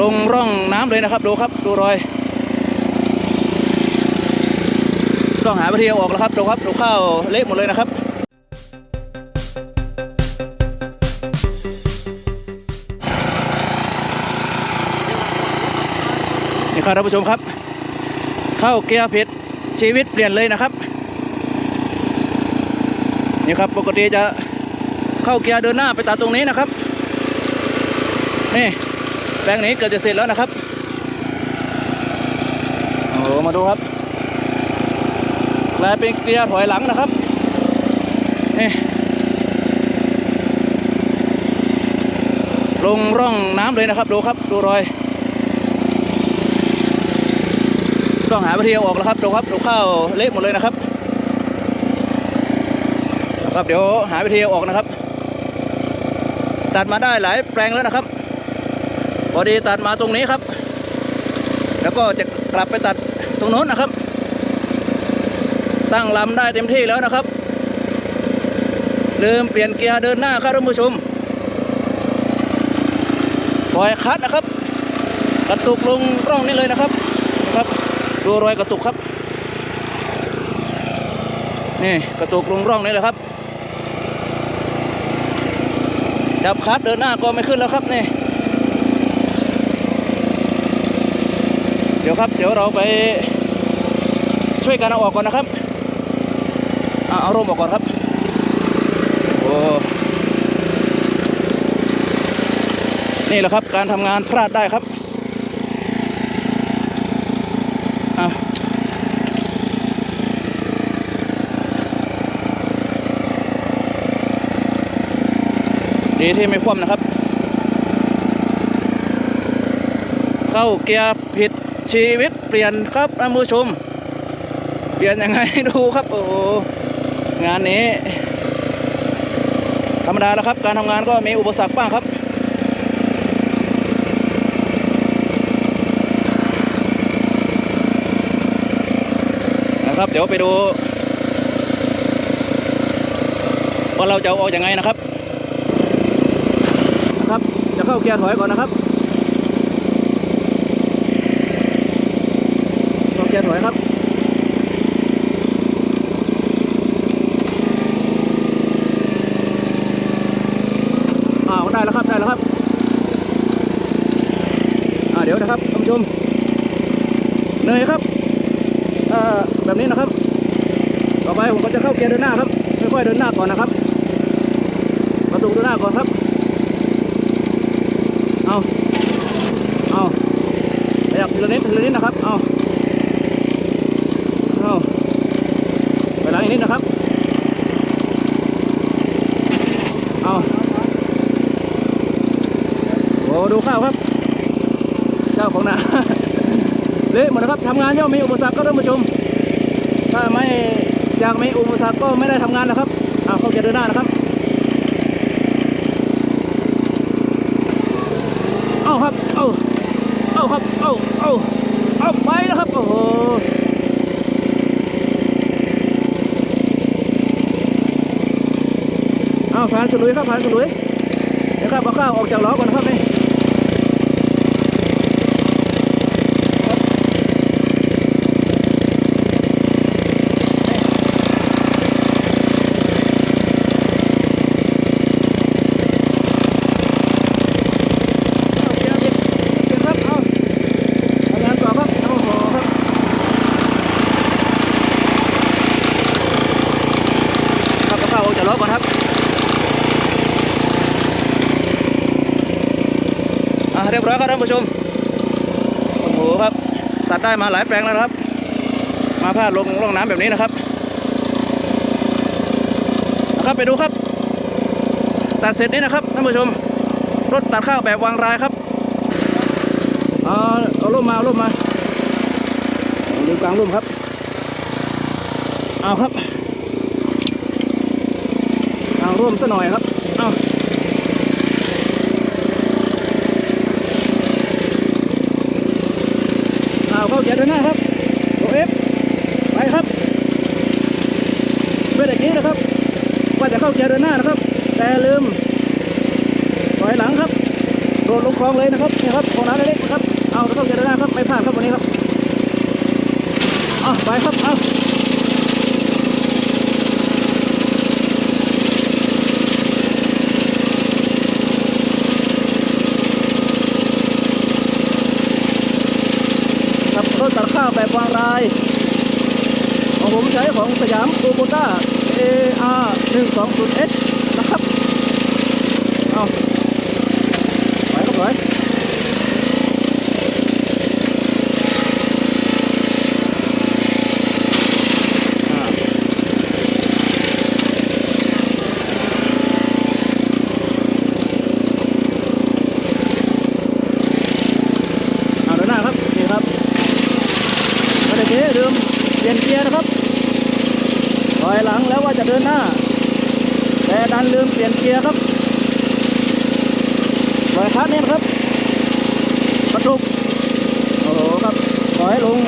ลงร่องน้ำเลยนะครับ ดูครับ ดูรอย ต้องหาวิธีเอาออกแล้วครับ ดูครับดูข้าวเละหมดเลยนะครับนี่ครับท่านผู้ชมครับ เข้าเกียร์ผิดชีวิตเปลี่ยนเลยนะครับนี่ครับปกติจะเข้าเกียร์เดินหน้าไปตัดตรงนี้นะครับนี่ ปลงนี้เกือบจะเสร็จแล้วนะครับโอ้มาดูครับกลายเป็นเกียร์ถอยหลังนะครับนี่ลงร่องน้ำเลยนะครับดูครับดูรอยต้องหาวิธีเอาออกแล้วครับดูครับดูข้าวเละหมดเลยนะครับครับเดี๋ยวหาวิธีเอาออกนะครับ ตัดมาได้หลายแปลงแล้วนะครับ อดีตัดมาตรงนี้ครับ แล้วก็จะกลับไปตัดตรงโน้นนะครับ ตั้งลำได้เต็มที่แล้วนะครับ ลืมเปลี่ยนเกียร์เดินหน้าครับท่านผู้ชมปล่อยคัดนะครับ กระตุกลงร่องนี้เลยนะครับนะครับ ดูรอยกระตุกครับ นี่กระตุกลงร่องนี้เลยครับจับคัดเดินหน้าก็ไม่ขึ้นแล้วครับนี่ ดี๋ยวครับ เดี๋ยวเราไปช่วยกันเอาออกก่อนนะครับอะเอาร่มออกก่อนครับโอ้นี่แหละครับการทำงานพลาดได้ครับดีที่ไม่คว่ำนะครับ เข้าเกียร์ผิด ชีวิตเปลี่ยนครับท่านผู้ชม เปลี่ยนยังไงดูครับ โอ้โหงานนี้ ธรรมดาแล้วครับ การทำงานก็มีอุปสรรคบ้างครับนะครับเดี๋ยวไปดูว่าเราจะเอาออกยังไงนะครับนะครับจะเข้าเกียร์ถอยก่อนนะครับ เข้าเกียร์ถอยครับอ้าวได้แล้วครับได้แล้วครับอ่าเดี๋ยวนะครับท่านผู้ชมเหนื่อยครับเอ่อแบบนี้นะครับ ต่อไปผมก็จะเข้าเกียร์เดินหน้าครับค่อยๆเดินหน้าก่อนนะครับประตูเดินหน้าก่อนครับเอาเอาขยับทีละนิดทีละนิดนะครับเอาไปหลังอีก นิดนะครับ เอาโอ้ดูข้าวครับ เจ้าของนาเละหมดนะครับทำงานย่อมมีอุปสรรคก็ท่านผู้ชม ถ้าไม่อยากมีอุปสรรคก็ไม่ได้ทำงานนะครับอ่าเข้าเกียร์เดินหน้านะครับ เอาครับ เอาเอาครับ เอาเอาเอาไปนะครับ โอ้โห เอาผ่านสลุยครับผ่านสลุยเดี๋ยวครับเอาข้าวออกจากล้อก่อนครับนี่เอาเกียร์บิดเกียร์ครับเอาทำงานต่อครับโอ้โหครับครับเอาข้าวออกจากล้อก่อนครับ อะเรียบร้อยครับท่านผู้ชมโอ้โหครับตัดได้มาหลายแปลงแล้วนะครับ มาพาดลงร่องน้ำแบบนี้นะครับนะครับไปดูครับ ตัดเสร็จนี้นะครับท่านผู้ชม รถตัดข้าวแบบวางรายครับเอาเอาร่มมาเอาร่มมาอาดูกลางร่มครับ เอาครับเอาร่มซะหน่อยครับเอาเข้าเกียร์เดินหน้าครับตัวเอฟไปครับเมื่อกี้นะครับ ว่าจะเกียร์เดินหน้านะครับ แต่ลืมถอยหลังครับรถดลงคลองเลยนะครับนี่ครับของน้ำเล็กๆนะครับเอาแล้วเกียร์เดินหน้าครับไม่พลาดครับวันนี้ครับเอาไปครับเอาครับรถตัดข้าวแบบวางรายของผมใช้ของสยามโอโบต้า AR 1 2 0 S นะครับ เอาไปครับไปเอาเดินหน้าครับ นี่ครับมเดี๋ยวนี้ลืมเปลี่ยนเกียร์นะครับ ว่าจะเดินหน้า แต่ดันลืมเปลี่ยนเกียร์ครับถอยคัดนี่นครับกระทุกโอ้โหครับถอยลง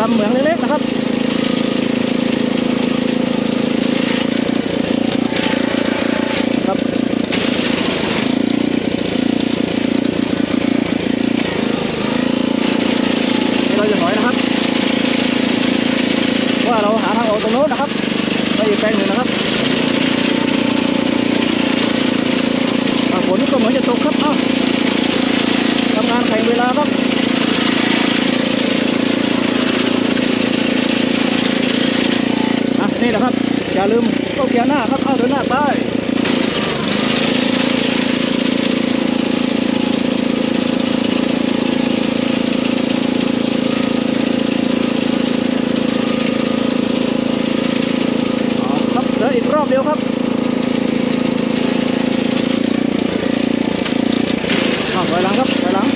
ลำเหมืองเล็กๆนะครับนี่เราจะถอยนะครับ ว่าเราหาทางออกตรงโน้นนะครับไปอีกแปลงหนึ่งนะครับอะฝนก็เหมือนจะตกครับเอ้าทำงานแข่งเวลาครับอะนี่แหละครับ อย่าลืมเข้าเกียร์หน้าครับเข้าเดินหน้าไปเอาครับเหลืออีกรอบเดียวครับเอาถอยหลังครับถอยหลัง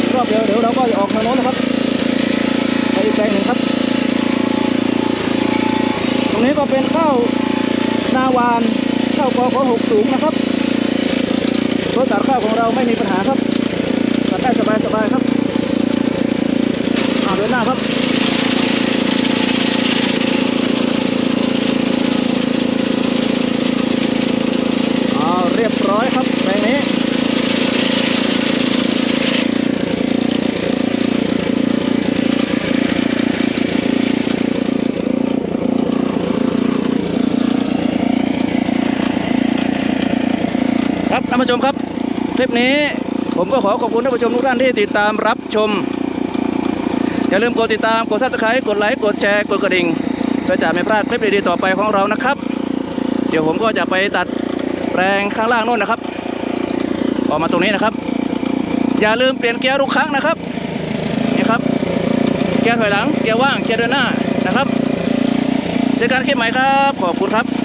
อีกรอบเดียวเดี๋ยวเราก็จะออกทางโน้นนะครับไปอีกแปลงหนึ่งครับ ตรงนี้ก็เป็นข้าวนาวานข้าวกอขอหกสูงนะครับรถตัดข้าวของเราไม่มีปัญหาครับตัดได้สบายสบายๆครับอ่าเดินหน้าครับอ่าเรียบร้อยครับแปลงนี้ ครับท่าน ผู้ชมครับ คลิปนี้ผมก็ขอขอบคุณท่านผู้ชมทุกท่านที่ติดตามรับชม อย่าลืมกดติดตามกดซับสไครต์กดไลค์กดแชร์กดกระดิ่งเพื่อจะไม่พลาดคลิปดีๆต่อไปของเรานะครับ เดี๋ยวผมก็จะไปตัดแปลงข้างล่างนู่นนะครับ ออกมาตรงนี้นะครับ อย่าลืมเปลี่ยนเกียร์ทุกครั้งนะครับนี่ครับเกียร์ถอยหลังเกียร์ว่างเกียร์เดินหน้านะครับเจอกันคลิปใหม่ครับ ขอบคุณครับ